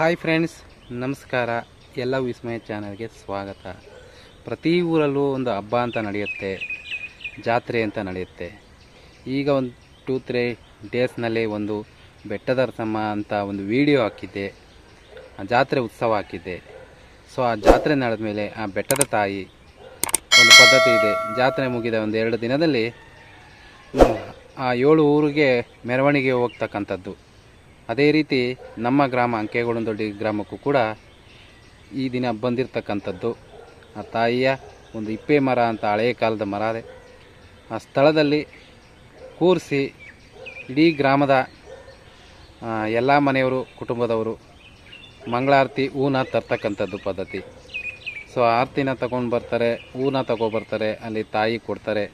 Hi friends, ನಮಸ್ಕಾರ. ಎಲ್ಲ ವಿಸ್ಮಯ ಚಾನಲ್ಗೆ ಸ್ವಾಗತ. ಪ್ರತಿ ಊರಲ್ಲೂ ಒಂದು ಹಬ್ಬ ಅಂತ ನಡೆಯುತ್ತೆ, ಜಾತ್ರೆ ಅಂತ ನಡೆಯುತ್ತೆ. ಈಗ ಒಂದು ಟೂ ತ್ರೀ ಡೇಸ್ನಲ್ಲಿ ಒಂದು ಬೆಟ್ಟದ ರಸಮ್ಮ ಅಂತ ಒಂದು ವಿಡಿಯೋ ಹಾಕಿದ್ದೆ. ಆ ಜಾತ್ರೆ ಉತ್ಸವ ಹಾಕಿದ್ದೆ. ಸೊ ಆ ಜಾತ್ರೆ ನಡೆದ ಮೇಲೆ ಆ ಬೆಟ್ಟದ ತಾಯಿ ಒಂದು ಪದ್ಧತಿ ಇದೆ. ಜಾತ್ರೆ ಮುಗಿದ ಒಂದು ಎರಡು ದಿನದಲ್ಲಿ, ಆ ಏಳು ಊರಿಗೆ ಮೆರವಣಿಗೆ ಹೋಗ್ತಕ್ಕಂಥದ್ದು. ಅದೇ ರೀತಿ ನಮ್ಮ ಗ್ರಾಮ ಅಂಕೇಗೌಡನದೊಡ್ಡಿ ಗ್ರಾಮಕ್ಕೂ ಕೂಡ ಈ ದಿನ ಬಂದಿರತಕ್ಕಂಥದ್ದು. ಆ ತಾಯಿಯ ಒಂದು ಇಪ್ಪೆ ಮರ ಅಂತ ಹಳೆಯ ಕಾಲದ ಮರ ಅದೇ. ಆ ಸ್ಥಳದಲ್ಲಿ ಕೂರಿಸಿ ಇಡೀ ಗ್ರಾಮದ ಎಲ್ಲ ಮನೆಯವರು, ಕುಟುಂಬದವರು ಮಂಗಳಾರತಿ ಹೂನ ತರ್ತಕ್ಕಂಥದ್ದು ಪದ್ಧತಿ. ಸೊ ಆರತಿನ ತಗೊಂಡು ಬರ್ತಾರೆ, ಹೂನ ತಗೊಬರ್ತಾರೆ ಅಲ್ಲಿ ತಾಯಿ ಕೊಡ್ತಾರೆ.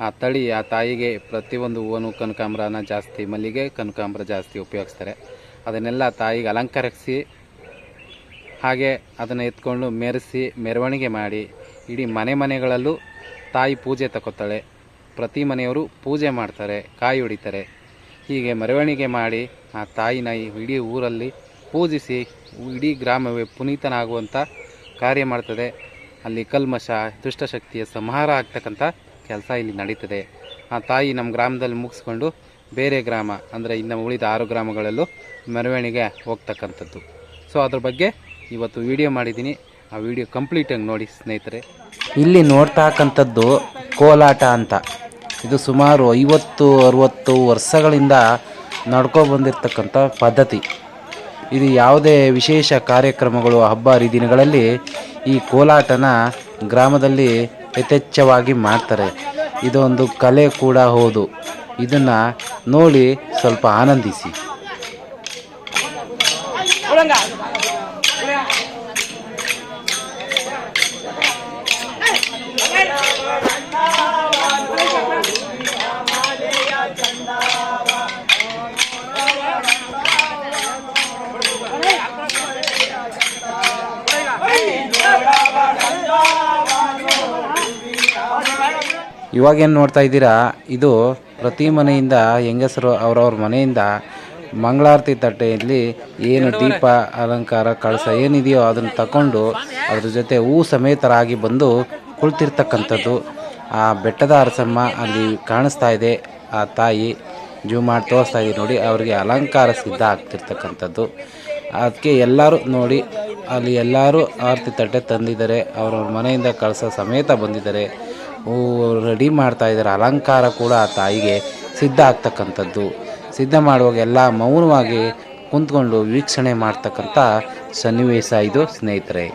ಆ ತಳಿ, ಆ ತಾಯಿಗೆ ಪ್ರತಿಯೊಂದು ಹೂವನ್ನು ಕನಕಾಂಬ್ರನ ಜಾಸ್ತಿ ಮಲ್ಲಿಗೆ ಕನಕಾಂಬ್ರ ಜಾಸ್ತಿ ಉಪಯೋಗಿಸ್ತಾರೆ. ಅದನ್ನೆಲ್ಲ ತಾಯಿಗೆ ಅಲಂಕರಿಸಿ, ಹಾಗೆ ಅದನ್ನು ಎತ್ಕೊಂಡು ಮೆರೆಸಿ, ಮೆರವಣಿಗೆ ಮಾಡಿ, ಇಡೀ ಮನೆ ಮನೆಗಳಲ್ಲೂ ತಾಯಿ ಪೂಜೆ ತಗೋತಾಳೆ ಪ್ರತಿ ಮನೆಯವರು ಪೂಜೆ ಮಾಡ್ತಾರೆ, ಕಾಯಿ ಹೊಡಿತಾರೆ. ಹೀಗೆ ಮೆರವಣಿಗೆ ಮಾಡಿ ಆ ತಾಯಿನ ಇಡೀ ಊರಲ್ಲಿ ಪೂಜಿಸಿ, ಇಡೀ ಗ್ರಾಮವೇ ಪುನೀತನಾಗುವಂಥ ಕಾರ್ಯ ಮಾಡ್ತದೆ. ಅಲ್ಲಿ ಕಲ್ಮಶ, ದುಷ್ಟಶಕ್ತಿಯ ಸಂಹಾರ ಆಗ್ತಕ್ಕಂಥ ಕೆಲಸ ಇಲ್ಲಿ ನಡೀತದೆ. ಆ ತಾಯಿ ನಮ್ಮ ಗ್ರಾಮದಲ್ಲಿ ಮುಗಿಸ್ಕೊಂಡು ಬೇರೆ ಗ್ರಾಮ, ಅಂದರೆ ಇನ್ನು ಉಳಿದ ಆರು ಗ್ರಾಮಗಳಲ್ಲೂ ಮೆರವಣಿಗೆ ಹೋಗ್ತಕ್ಕಂಥದ್ದು. ಸೊ ಅದ್ರ ಬಗ್ಗೆ ಇವತ್ತು ವಿಡಿಯೋ ಮಾಡಿದ್ದೀನಿ. ಆ ವಿಡಿಯೋ ಕಂಪ್ಲೀಟಾಗಿ ನೋಡಿ ಸ್ನೇಹಿತರೆ. ಇಲ್ಲಿ ನೋಡ್ತಕ್ಕಂಥದ್ದು ಕೋಲಾಟ ಅಂತ. ಇದು ಸುಮಾರು ಐವತ್ತು, ಅರುವತ್ತು ವರ್ಷಗಳಿಂದ ನಡ್ಕೊ ಬಂದಿರತಕ್ಕಂಥ ಪದ್ಧತಿ. ಇದು ಯಾವುದೇ ವಿಶೇಷ ಕಾರ್ಯಕ್ರಮಗಳು, ಹಬ್ಬ ಹರಿದಿನಗಳಲ್ಲಿ ಈ ಕೋಲಾಟನ ಗ್ರಾಮದಲ್ಲಿ ಯಥೇಚ್ಛವಾಗಿ ಮಾಡ್ತಾರೆ. ಇದೊಂದು ಕಲೆ ಕೂಡ ಹೌದು. ಇದನ್ನು ನೋಡಿ ಸ್ವಲ್ಪ ಆನಂದಿಸಿ. ಇವಾಗೇನು ನೋಡ್ತಾ ಇದ್ದೀರಾ? ಇದು ಪ್ರತಿ ಮನೆಯಿಂದ ಹೆಂಗಸರು ಅವ್ರವ್ರ ಮನೆಯಿಂದ ಮಂಗಳಾರತಿ ತಟ್ಟೆಯಲ್ಲಿ ಏನು ದೀಪ ಅಲಂಕಾರ ಕಳಸ ಏನಿದೆಯೋ ಅದನ್ನು ತಗೊಂಡು ಅದ್ರ ಜೊತೆ ಹೂ ಸಮೇತರಾಗಿ ಬಂದು ಕುಳಿತಿರ್ತಕ್ಕಂಥದ್ದು. ಆ ಬೆಟ್ಟದ ಅರಸಮ್ಮ ಅಲ್ಲಿ ಕಾಣಿಸ್ತಾ ಇದೆ. ಆ ತಾಯಿ ಜೂ ಮಾಡಿ ತೋರಿಸ್ತಾ ಇದೆ ನೋಡಿ, ಅವರಿಗೆ ಅಲಂಕಾರ ಸಿದ್ಧ ಆಗ್ತಿರ್ತಕ್ಕಂಥದ್ದು. ಅದಕ್ಕೆ ಎಲ್ಲರೂ ನೋಡಿ, ಅಲ್ಲಿ ಎಲ್ಲರೂ ಆರತಿ ತಟ್ಟೆ ತಂದಿದ್ದಾರೆ. ಅವ್ರವ್ರ ಮನೆಯಿಂದ ಕಳಸ ಸಮೇತ ಬಂದಿದ್ದಾರೆ. ರೆಡಿ ಮಾಡ್ತಾ ಇದ್ದಾರೆ ಅಲಂಕಾರ ಕೂಡ ಆ ತಾಯಿಗೆ ಸಿದ್ಧ ಆಗ್ತಕ್ಕಂಥದ್ದು. ಸಿದ್ಧ ಮಾಡುವಾಗ ಎಲ್ಲ ಮೌನವಾಗಿ ಕುಂತ್ಕೊಂಡು ವೀಕ್ಷಣೆ ಮಾಡ್ತಕ್ಕಂಥ ಸನ್ನಿವೇಶ ಇದು, ಸ್ನೇಹಿತರೆ.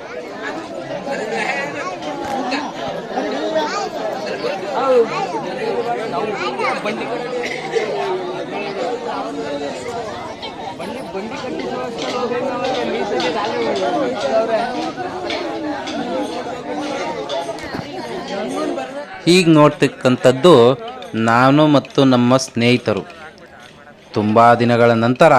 ಹೀಗೆ ನೋಡ್ತಕ್ಕಂಥದ್ದು ನಾನು ಮತ್ತು ನಮ್ಮ ಸ್ನೇಹಿತರು. ತುಂಬ ದಿನಗಳ ನಂತರ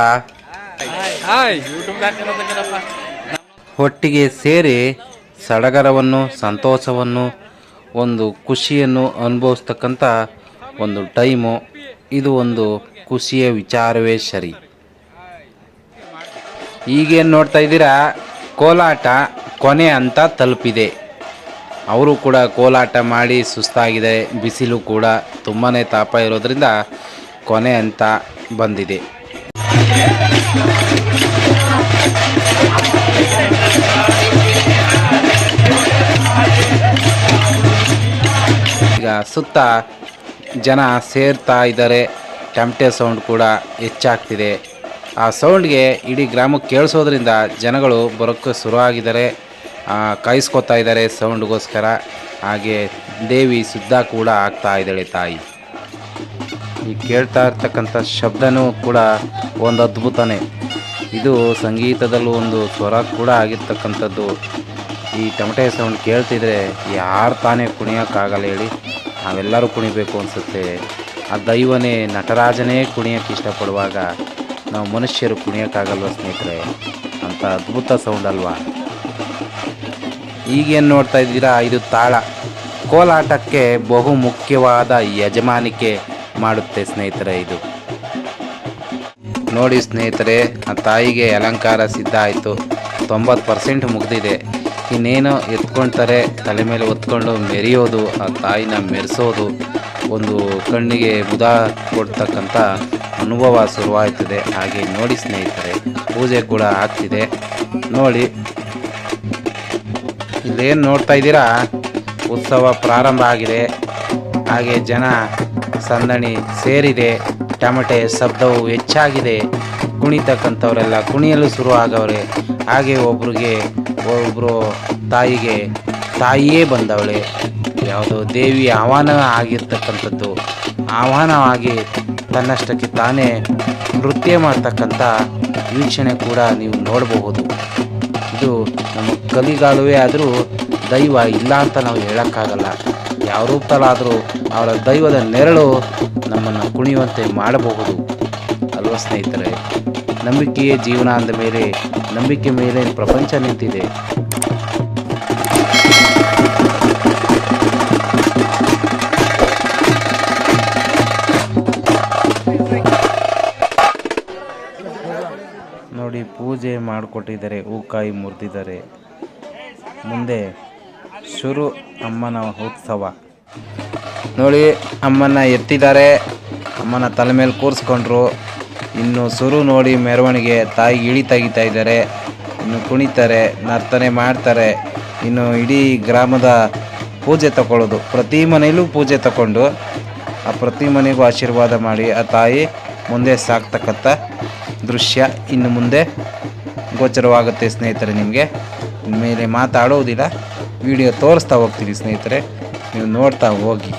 ಒಟ್ಟಿಗೆ ಸೇರಿ ಸಡಗರವನ್ನು, ಸಂತೋಷವನ್ನು, ಒಂದು ಖುಷಿಯನ್ನು ಅನುಭವಿಸ್ತಕ್ಕಂಥ ಒಂದು ಟೈಮು. ಇದು ಒಂದು ಖುಷಿಯ ವಿಚಾರವೇ ಸರಿ. ಈಗೇನು ನೋಡ್ತಾ ಇದ್ದೀರಾ? ಕೋಲಾಟ ಕೊನೆ ಅಂತ ತಲುಪಿದೆ. ಅವರು ಕೂಡ ಕೋಲಾಟ ಮಾಡಿ ಸುಸ್ತಾಗಿದೆ ಬಿಸಿಲು ಕೂಡ ತುಂಬಾ ತಾಪ ಇರೋದ್ರಿಂದ ಕೊನೆ ಅಂತ ಬಂದಿದೆ. ಈಗ ಸುತ್ತ ಜನ ಸೇರ್ತಾ ಇದ್ದಾರೆ ಟಮಟೆ ಸೌಂಡ್ ಕೂಡ ಹೆಚ್ಚಾಗ್ತಿದೆ. ಆ ಸೌಂಡ್ಗೆ ಇಡೀ ಗ್ರಾಮಕ್ಕೆ ಕೇಳಿಸೋದ್ರಿಂದ ಜನಗಳು ಬರೋಕ್ಕೆ ಶುರು ಆಗಿದ್ದಾರೆ. ಆ, ಕಾಯಿಸ್ಕೊತಾ ಇದ್ದಾರೆ ಸೌಂಡ್ಗೋಸ್ಕರ. ಹಾಗೆ ದೇವಿ ಸುದ್ದ ಕೂಡ ಆಗ್ತಾ ಇದ್ದಾಳೆ ತಾಯಿ. ಈ ಕೇಳ್ತಾ ಇರ್ತಕ್ಕಂಥ ಶಬ್ದನೂ ಕೂಡ ಒಂದು ಅದ್ಭುತನೇ. ಇದು ಸಂಗೀತದಲ್ಲೂ ಒಂದು ಸ್ವರ ಕೂಡ ಆಗಿರ್ತಕ್ಕಂಥದ್ದು. ಈ ಟಮಟೆ ಸೌಂಡ್ ಕೇಳ್ತಿದ್ರೆ ಯಾರು ತಾನೇ ಕುಣಿಯೋಕ್ಕಾಗಲ್ಲ ಹೇಳಿ. ನಾವೆಲ್ಲರೂ ಕುಣಿಬೇಕು ಅನಿಸುತ್ತೆ. ಆ ದೈವನೇ, ನಟರಾಜನೇ ಕುಣಿಯೋಕ್ಕೆ ಇಷ್ಟಪಡುವಾಗ ನಾವು ಮನುಷ್ಯರು ಕುಣಿಯೋಕ್ಕಾಗಲ್ವ ಸ್ನೇಹಿತರೆ? ಅಂತ ಅದ್ಭುತ ಸೌಂಡ್ ಅಲ್ವಾ? ಈಗೇನು ನೋಡ್ತಾ ಇದ್ದೀರಾ? ಇದು ತಾಳ. ಕೋಲಾಟಕ್ಕೆ ಬಹು ಮುಖ್ಯವಾದ ಯಜಮಾನಿಕೆ ಮಾಡುತ್ತೆ ಸ್ನೇಹಿತರೆ ಇದು. ನೋಡಿ ಸ್ನೇಹಿತರೆ, ಆ ತಾಯಿಗೆ ಅಲಂಕಾರ ಸಿದ್ಧ ಆಯಿತು. ತೊಂಬತ್ತು ಪರ್ಸೆಂಟ್ ಮುಗ್ದಿದೆ. ಇನ್ನೇನು ಎತ್ಕೊಳ್ತಾರೆ ತಲೆ ಮೇಲೆ ಹೊತ್ಕೊಂಡು ಮೆರೆಯೋದು, ಆ ತಾಯಿನ ಮೆರೆಸೋದು ಒಂದು ಕಣ್ಣಿಗೆ ಮುದ ಕೊಡ್ತಕ್ಕಂಥ ಅನುಭವ ಶುರುವಾಯ್ತದೆ ಹಾಗೆ ನೋಡಿ ಸ್ನೇಹಿತರೆ, ಪೂಜೆ ಕೂಡ ಆಗ್ತಿದೆ. ನೋಡಿ. ಇಲ್ಲೇನು ನೋಡ್ತಾ ಇದ್ದೀರಾ? ಉತ್ಸವ ಪ್ರಾರಂಭ ಆಗಿದೆ. ಹಾಗೆ ಜನ ಸಂದಣಿ ಸೇರಿದೆ. ಟಮಟೆ ಶಬ್ದವು ಹೆಚ್ಚಾಗಿದೆ. ಕುಣಿತಕ್ಕಂಥವರೆಲ್ಲ ಕುಣಿಯಲು ಶುರು ಆಗವ್ರೆ. ಹಾಗೆ ಒಬ್ರಿಗೆ ಒಬ್ಬರು ತಾಯಿಗೆ, ತಾಯಿಯೇ ಬಂದವಳೆ. ಯಾವುದೋ ದೇವಿ ಆಹ್ವಾನ ಆಗಿರ್ತಕ್ಕಂಥದ್ದು. ಆಹ್ವಾನವಾಗಿ ತನ್ನಷ್ಟಕ್ಕೆ ತಾನೇ ನೃತ್ಯ ಮಾಡ್ತಕ್ಕಂಥ ವೀಕ್ಷಣೆ ಕೂಡ ನೀವು ನೋಡಬಹುದು. ಇದು ನಮ್ಮ ಕಲಿಗಾಲವೇ ಆದರೂ ದೈವ ಇಲ್ಲ ಅಂತ ನಾವು ಹೇಳೋಕ್ಕಾಗಲ್ಲ. ಯಾವ ರೂಪದಲ್ಲಾದರೂ ಅವರ ದೈವದ ನೆರಳು ನಮ್ಮನ್ನು ಕುಣಿಯುವಂತೆ ಮಾಡಬಹುದು. ಅಲ್ವ ಸ್ನೇಹಿತರೆ? ನಂಬಿಕೆಯೇ ಜೀವನ ಅಂದ ಮೇಲೆ, ನಂಬಿಕೆ ಮೇಲೆ ಪ್ರಪಂಚ ನಿಂತಿದೆ. ನೋಡಿ, ಪೂಜೆ ಮಾಡಿಕೊಟ್ಟಿದ್ದಾರೆ, ಹೂಕಾಯಿ ಮುರಿದಿದ್ದಾರೆ. ಮುಂದೆ ಶುರು ಅಮ್ಮನ ಉತ್ಸವ. ನೋಡಿ ಅಮ್ಮನ ಎತ್ತಿದ್ದಾರೆ. ಅಮ್ಮನ ತಲೆ ಮೇಲೆ ಕೂರಿಸ್ಕೊಂಡ್ರು. ಇನ್ನು ಶುರು ನೋಡಿ ಮೆರವಣಿಗೆ, ತಾಯಿ ಇಳಿ ತೆಗಿತಾ ಇದ್ದಾರೆ. ಇನ್ನು ಕುಣಿತಾರೆ, ನರ್ತನೆ ಮಾಡ್ತಾರೆ. ಇನ್ನು ಇಡೀ ಗ್ರಾಮದ ಪೂಜೆ ತಗೊಳ್ಳೋದು ಪ್ರತಿ ಮನೆಯಲ್ಲೂ ಪೂಜೆ ತಗೊಂಡು ಆ ಪ್ರತಿ ಮನೆಗೂ ಆಶೀರ್ವಾದ ಮಾಡಿ ಆ ತಾಯಿ ಮುಂದೆ ಸಾಕ್ತಕ್ಕಂಥ ದೃಶ್ಯ ಇನ್ನು ಮುಂದೆ ಗೋಚರವಾಗುತ್ತೆ ಸ್ನೇಹಿತರೆ ನಿಮಗೆ. ಮೇಲೆ ಮಾತಾಡೋದಿಲ್ಲ. ವಿಡಿಯೋ ತೋರಿಸ್ತಾ ಹೋಗ್ತೀನಿ ಸ್ನೇಹಿತರೆ. ನೀವು ನೋಡ್ತಾ ಹೋಗಿ.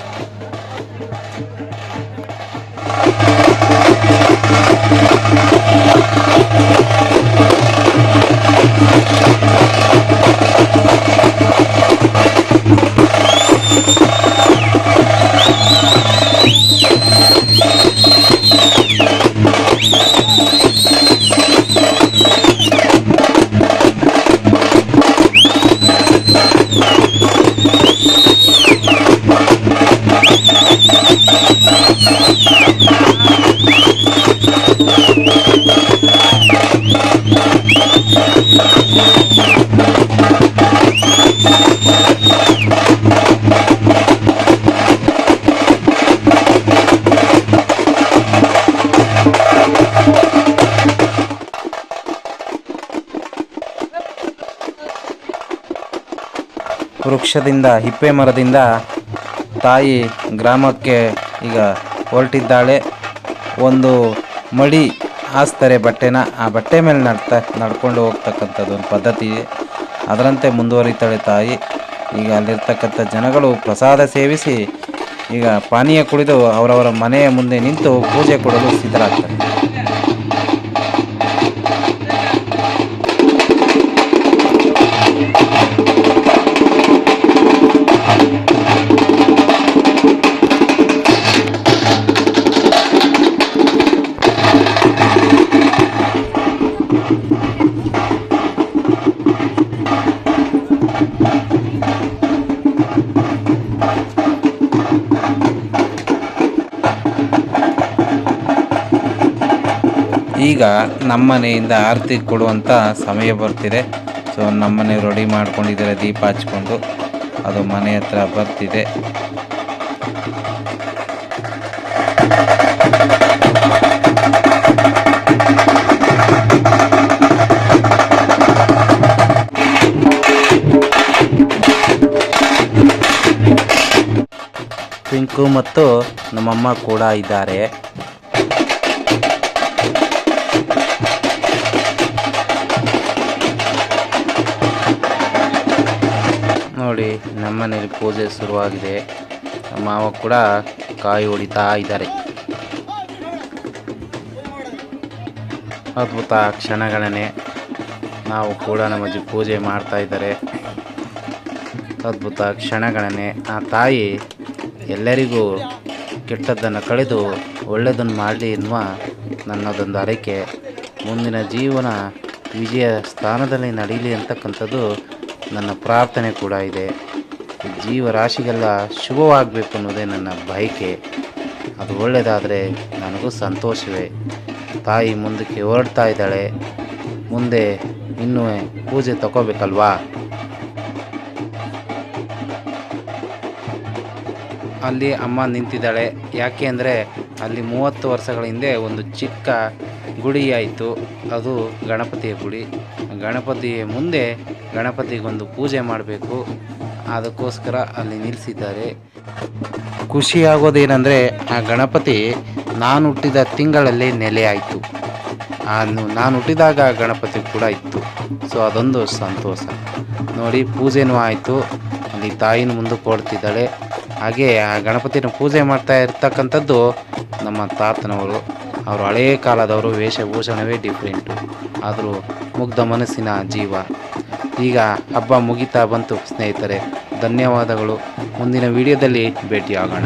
ವೃಕ್ಷದಿಂದ ಹಿಪ್ಪೆ ಮರದಿಂದ ತಾಯಿ ಗ್ರಾಮಕ್ಕೆ ಈಗ ಹೊರಟಿದ್ದಾಳೆ. ಒಂದು ಮಡಿ ಹಾಸ್ತಾರೆ ಬಟ್ಟೆನ. ಆ ಬಟ್ಟೆ ಮೇಲೆ ನಡ್ತಾ, ನಡ್ಕೊಂಡು ಹೋಗ್ತಕ್ಕಂಥದ್ದು ಒಂದು ಪದ್ಧತಿ ಅದರಂತೆ ಮುಂದುವರಿತಾಳೆ ತಾಯಿ. ಈಗ ಅಲ್ಲಿರ್ತಕ್ಕಂಥ ಜನಗಳು ಪ್ರಸಾದ ಸೇವಿಸಿ ಈಗ ಪಾನೀಯ ಕುಡಿದು ಅವರವರ ಮನೆಯ ಮುಂದೆ ನಿಂತು ಪೂಜೆ ಕೊಡಲು ಸಿದ್ಧರಾಗ್ತಾರೆ. ಈಗ ನಮ್ಮನೆಯಿಂದ ಆರತಿ ಕೊಡುವಂಥ ಸಮಯ ಬರ್ತಿದೆ. ಸೊ ನಮ್ಮನೆ ರೆಡಿ ಮಾಡ್ಕೊಂಡಿದ್ದಾರೆ, ದೀಪ ಹಚ್ಕೊಂಡು. ಅದು ಮನೆ ಹತ್ರ ಬರ್ತಿದೆ. ಪಿಂಕು ಮತ್ತು ನಮ್ಮಮ್ಮ ಕೂಡ ಇದ್ದಾರೆ. ನೋಡಿ ನಮ್ಮನೇಲಿ ಪೂಜೆ ಶುರುವಾಗಿದೆ. ನಮ್ಮ ಮಾವ ಕೂಡ ಕಾಯಿ ಹೊಡಿತಾ ಇದ್ದಾರೆ. ಅದ್ಭುತ ಕ್ಷಣಗಣನೆ ನಾವು ಕೂಡ ನಮ್ಮ ಅಜ್ಜಿ ಪೂಜೆ ಮಾಡ್ತಾ ಇದ್ದಾರೆ. ಅದ್ಭುತ ಕ್ಷಣಗಳನ್ನೇ ಆ ತಾಯಿ ಎಲ್ಲರಿಗೂ ಕೆಟ್ಟದ್ದನ್ನು ಕಳೆದು ಒಳ್ಳೆಯದನ್ನು ಮಾಡಲಿ ಎನ್ನುವ ನನ್ನದೊಂದು ಹರಕೆ ಮುಂದಿನ ಜೀವನ ವಿಜಯ ಸ್ಥಾನದಲ್ಲಿ ನಡೀಲಿ ಅಂತಕ್ಕಂಥದ್ದು ನನ್ನ ಪ್ರಾರ್ಥನೆ ಕೂಡ ಇದೆ. ಜೀವರಾಶಿಗೆಲ್ಲ ಶುಭವಾಗಬೇಕು ಅನ್ನೋದೇ ನನ್ನ ಬಯಕೆ. ಅದು ಒಳ್ಳೆಯದಾದರೆ ನನಗೂ ಸಂತೋಷವೇ. ತಾಯಿ ಮುಂದಕ್ಕೆ ಹೊರಡ್ತಾ ಇದ್ದಾಳೆ. ಮುಂದೆ ಇನ್ನೂ ಪೂಜೆ ತಗೋಬೇಕಲ್ವಾ ಅಲ್ಲಿ ಅಮ್ಮ ನಿಂತಿದ್ದಾಳೆ. ಯಾಕೆ ಅಂದರೆ ಅಲ್ಲಿ ಮೂವತ್ತು ವರ್ಷಗಳ ಹಿಂದೆ ಒಂದು ಚಿಕ್ಕ ಗುಡಿ ಆಯಿತು ಅದು ಗಣಪತಿಯ ಗುಡಿ. ಗಣಪತಿಯ ಮುಂದೆ ಗಣಪತಿಗೊಂದು ಪೂಜೆ ಮಾಡಬೇಕು. ಅದಕ್ಕೋಸ್ಕರ ಅಲ್ಲಿ ನಿಲ್ಲಿಸಿದ್ದಾರೆ. ಖುಷಿಯಾಗೋದೇನೆಂದರೆ, ಆ ಗಣಪತಿ ನಾನು ಹುಟ್ಟಿದ ತಿಂಗಳಲ್ಲಿ ನೆಲೆ ಆಯಿತು. ನಾನು ಹುಟ್ಟಿದಾಗ ಗಣಪತಿ ಕೂಡ ಇತ್ತು. ಸೊ, ಅದೊಂದು ಸಂತೋಷ. ನೋಡಿ, ಪೂಜೆನೂ ಆಯಿತು. ಅಲ್ಲಿ ತಾಯಿನ ಮುಂದೆ ಕೊಡ್ತಿದ್ದಾಳೆ ಹಾಗೆ ಆ ಗಣಪತಿನ ಪೂಜೆ ಮಾಡ್ತಾ ಇರ್ತಕ್ಕಂಥದ್ದು ನಮ್ಮ ತಾತನವರು. ಅವರು ಹಳೆಯ ಕಾಲದವರು ವೇಷಭೂಷಣವೇ ಡಿಫ್ರೆಂಟು ಆದರೂ ಮುಗ್ಧ ಮನಸ್ಸಿನ ಜೀವ. ಈಗ ಹಬ್ಬ ಮುಗಿತಾ ಬಂತು ಸ್ನೇಹಿತರೆ, ಧನ್ಯವಾದಗಳು. ಮುಂದಿನ ವಿಡಿಯೋದಲ್ಲಿ ಭೇಟಿಯಾಗೋಣ.